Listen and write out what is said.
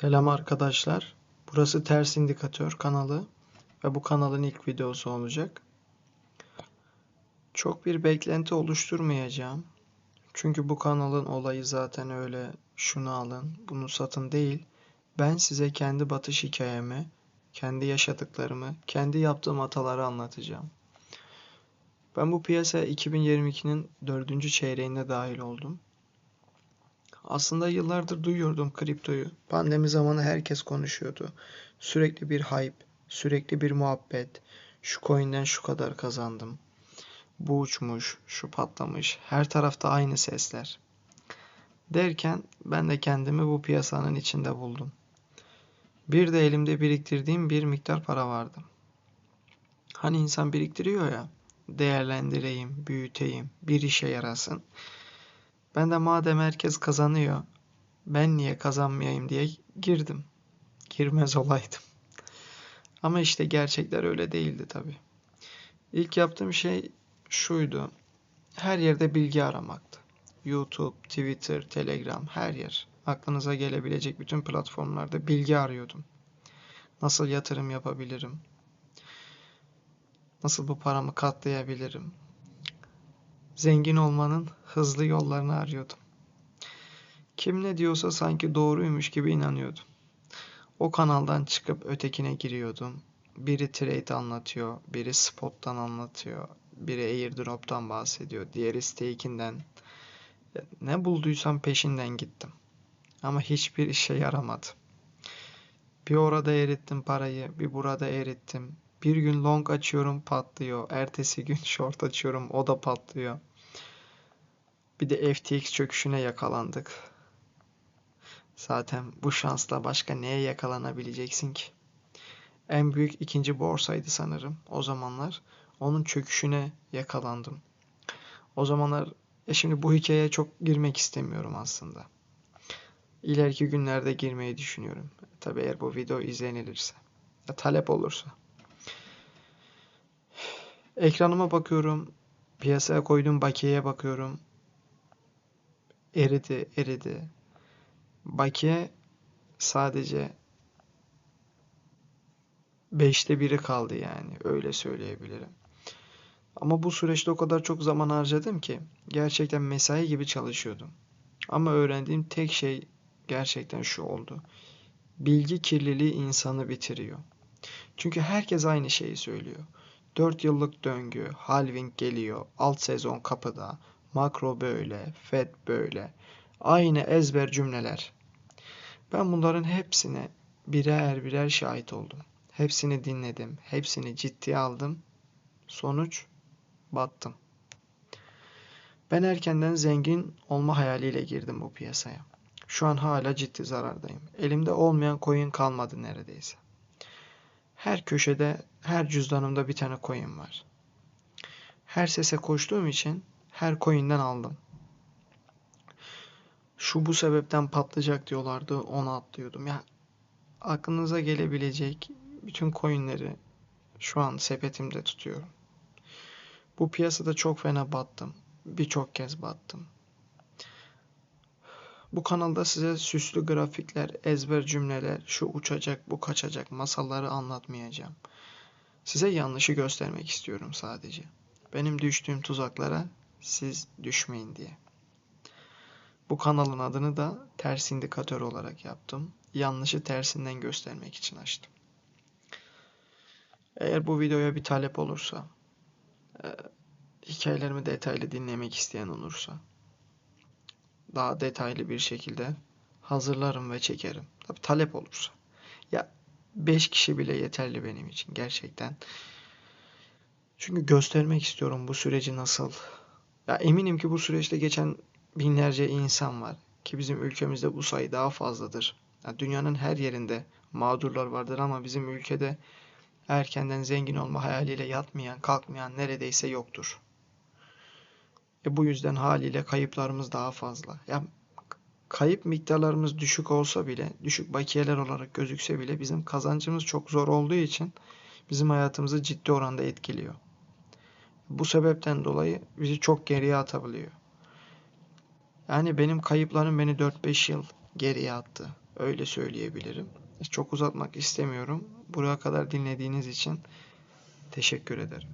Selam arkadaşlar. Burası Ters İndikatör kanalı ve bu kanalın ilk videosu olacak. Çok bir beklenti oluşturmayacağım. Çünkü bu kanalın olayı zaten öyle şunu alın, bunu satın değil. Ben size kendi batış hikayemi, kendi yaşadıklarımı, kendi yaptığım hataları anlatacağım. Ben bu piyasaya 2022'nin dördüncü çeyreğinde dahil oldum. Aslında yıllardır duyuyordum kriptoyu. Pandemi zamanı herkes konuşuyordu. Sürekli bir hype, sürekli bir muhabbet. Şu coin'den şu kadar kazandım. Bu uçmuş, şu patlamış. Her tarafta aynı sesler. Derken ben de kendimi bu piyasanın içinde buldum. Bir de elimde biriktirdiğim bir miktar para vardı. Hani insan biriktiriyor ya, değerlendireyim, büyüteyim, bir işe yarasın. Ben de madem herkes kazanıyor, ben niye kazanmayayım diye girdim. Girmez olaydım. Ama işte gerçekler öyle değildi tabii. İlk yaptığım şey şuydu. Her yerde bilgi aramaktı. YouTube, Twitter, Telegram, her yer. Aklınıza gelebilecek bütün platformlarda bilgi arıyordum. Nasıl yatırım yapabilirim? Nasıl bu paramı katlayabilirim? Zengin olmanın hızlı yollarını arıyordum. Kim ne diyorsa sanki doğruymuş gibi inanıyordum. O kanaldan çıkıp ötekine giriyordum. Biri trade anlatıyor, biri spot'tan anlatıyor, biri airdrop'tan bahsediyor, diğeri stake'inden. Ne bulduysam peşinden gittim. Ama hiçbir işe yaramadı. Bir orada erittim parayı, bir burada erittim. Bir gün long açıyorum patlıyor. Ertesi gün short açıyorum o da patlıyor. Bir de FTX çöküşüne yakalandık. Zaten bu şansla başka neye yakalanabileceksin ki? En büyük ikinci borsaydı sanırım o zamanlar. Onun çöküşüne yakalandım. O zamanlar e şimdi bu hikayeye çok girmek istemiyorum aslında. İleriki günlerde girmeyi düşünüyorum. Tabi eğer bu video izlenilirse. Ya talep olursa. Ekranıma bakıyorum. Piyasaya koyduğum bakiyeye bakıyorum eridi, eridi. Bakiye sadece beşte biri kaldı yani öyle söyleyebilirim. Ama bu süreçte o kadar çok zaman harcadım ki gerçekten mesai gibi çalışıyordum. Ama öğrendiğim tek şey gerçekten şu oldu. Bilgi kirliliği insanı bitiriyor. Çünkü herkes aynı şeyi söylüyor. 4 yıllık döngü, halving geliyor, alt sezon kapıda, makro böyle, fed böyle. Aynı ezber cümleler. Ben bunların hepsine birer birer şahit oldum. Hepsini dinledim, hepsini ciddiye aldım. Sonuç battım. Ben erkenden zengin olma hayaliyle girdim bu piyasaya. Şu an hala ciddi zarardayım. Elimde olmayan coin kalmadı neredeyse. Her köşede, her cüzdanımda bir tane coin var. Her sese koştuğum için her coin'den aldım. Şu bu sebepten patlayacak diyorlardı. Onu atlıyordum. Ya aklınıza gelebilecek bütün coin'leri şu an sepetimde tutuyorum. Bu piyasada çok fena battım. Birçok kez battım. Bu kanalda size süslü grafikler, ezber cümleler, şu uçacak, bu kaçacak masalları anlatmayacağım. Size yanlışı göstermek istiyorum sadece. Benim düştüğüm tuzaklara siz düşmeyin diye. Bu kanalın adını da ters indikatör olarak yaptım. Yanlışı tersinden göstermek için açtım. Eğer bu videoya bir talep olursa, e, hikayelerimi detaylı dinlemek isteyen olursa, daha detaylı bir şekilde hazırlarım ve çekerim. Tabi talep olursa. Ya 5 kişi bile yeterli benim için gerçekten. Çünkü göstermek istiyorum bu süreci nasıl ya eminim ki bu süreçte geçen binlerce insan var ki bizim ülkemizde bu sayı daha fazladır. Ya dünyanın her yerinde mağdurlar vardır ama bizim ülkede erkenden zengin olma hayaliyle yatmayan, kalkmayan neredeyse yoktur. E bu yüzden haliyle kayıplarımız daha fazla. Ya kayıp miktarlarımız düşük olsa bile, düşük bakiyeler olarak gözükse bile bizim kazancımız çok zor olduğu için bizim hayatımızı ciddi oranda etkiliyor. Bu sebepten dolayı bizi çok geriye atabiliyor. Yani benim kayıplarım beni 4-5 yıl geriye attı. Öyle söyleyebilirim. Çok uzatmak istemiyorum. Buraya kadar dinlediğiniz için teşekkür ederim.